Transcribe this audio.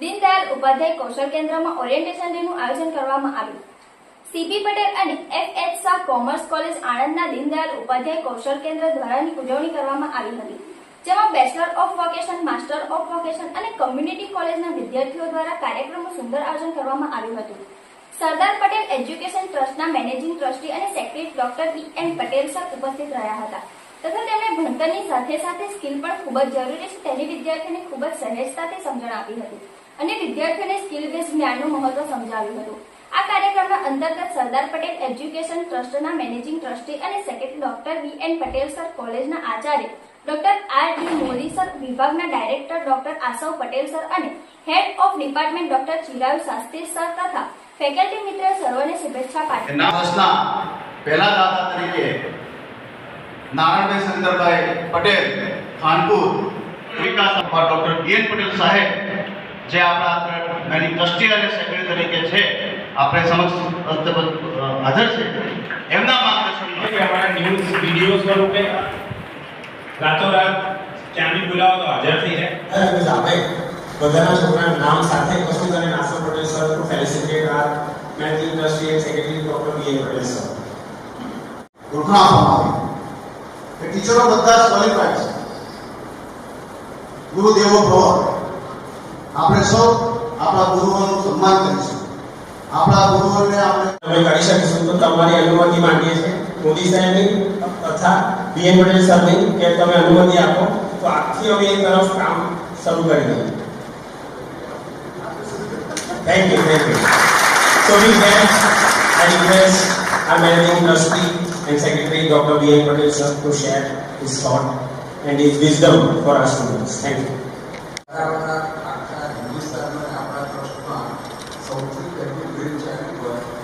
દીનદયાળ ઉપાધ્યાય કૌશલ કેન્દ્રમાં ઓરિએન્ટેશન ડેનું આયોજન કરવામાં આવ્યું. સીપી પટેલ અને F H Shah commerce college આણંદના Deendayal Upadhyay Kaushal Kendra દ્વારાની ઉજવણી કરવામાં આવી હતી, જેમાં bachelor of vocation master of vocation અને કમ્યુનિટી કોલેજના વિદ્યાર્થીઓ દ્વારા કાર્યક્રમનું સુંદર આયોજન કરવામાં આવ્યું હતું. સરદાર પટેલ એજ્યુકેશન ટ્રસ્ટના મેનેજિંગ ટ્રસ્ટી અને secretary doctor E N Patel sir ઉપસ્થિત રહ્યા હતા. તથા તેમણે ભણતરની સાથે સાથે સ્કિલ પણ ખૂબ જ જરૂરી છે તેની વિદ્યાર્થીઓને ખૂબ જ સહેજતાથી સમજણ આપી હતી. અને વિદ્યાર્થીઓને સ્કિલ બેઝ જ્ઞાનનું મહત્વ સમજાવ્યું હતું. આ કાર્યક્રમના અંતર્ગત સરદાર પટેલ એજ્યુકેશન ટ્રસ્ટના મેનેજિંગ ટ્રસ્ટી અને secretary doctor V N Patel sir કોલેજના Acharya, doctor R D Modi sir, વિભાગના director doctor Asav Patel sir અને head of department doctor Chirayu Shastri sir તથા ફેકલ્ટી મિત્ર સર્વને શુભેચ્છા પાઠવી. પહેલા દાતા તરીકે નારાયણભાઈ શંકરભાઈ પટેલ, ખાનપુર, વિકાસ ડોક્ટર બીએન પટેલ સાહેબ જે આપણા એની ટ્રસ્ટી અને સેક્રેટરી તરીકે છે આપણે સમક્ષ હાજર છે. એમના માર્ગદર્શનમાં કે અમારા ન્યૂઝ વીડિયો સ્વરૂપે રાતોરાત ક્યાં બી બોલાવો તો હાજર થઈ જાય. અરે બધા બધાના છોકરાના નામ સાથે કશું અને Nasar Patel sir felicitate our managing trustee and secretary doctor B A Patel sir. ઘોષણા આપવામાં આવી. ટીચરો બધા જ ક્વોલિફાઈડ છે. ગુરુદેવો ભવ. આપણે સૌ આપણા ગુરુઓનું સન્માન કરીશું આપણા ગુરુઓને આપણે અમે કરી શકીશું તો તમારી અનુમતિ માંગીએ છીએ મોદી સાહેબની તથા બી એન પટેલ સરની કે તમે અનુમતિ આપો તો આજથી અમે એ તરફ કામ શરૂ કરી દઈએ thank you thank you so we that I request our managing trustee and secretary Dr. B. N. Patel sir to share his thought and his wisdom for our students. Thank you. every great child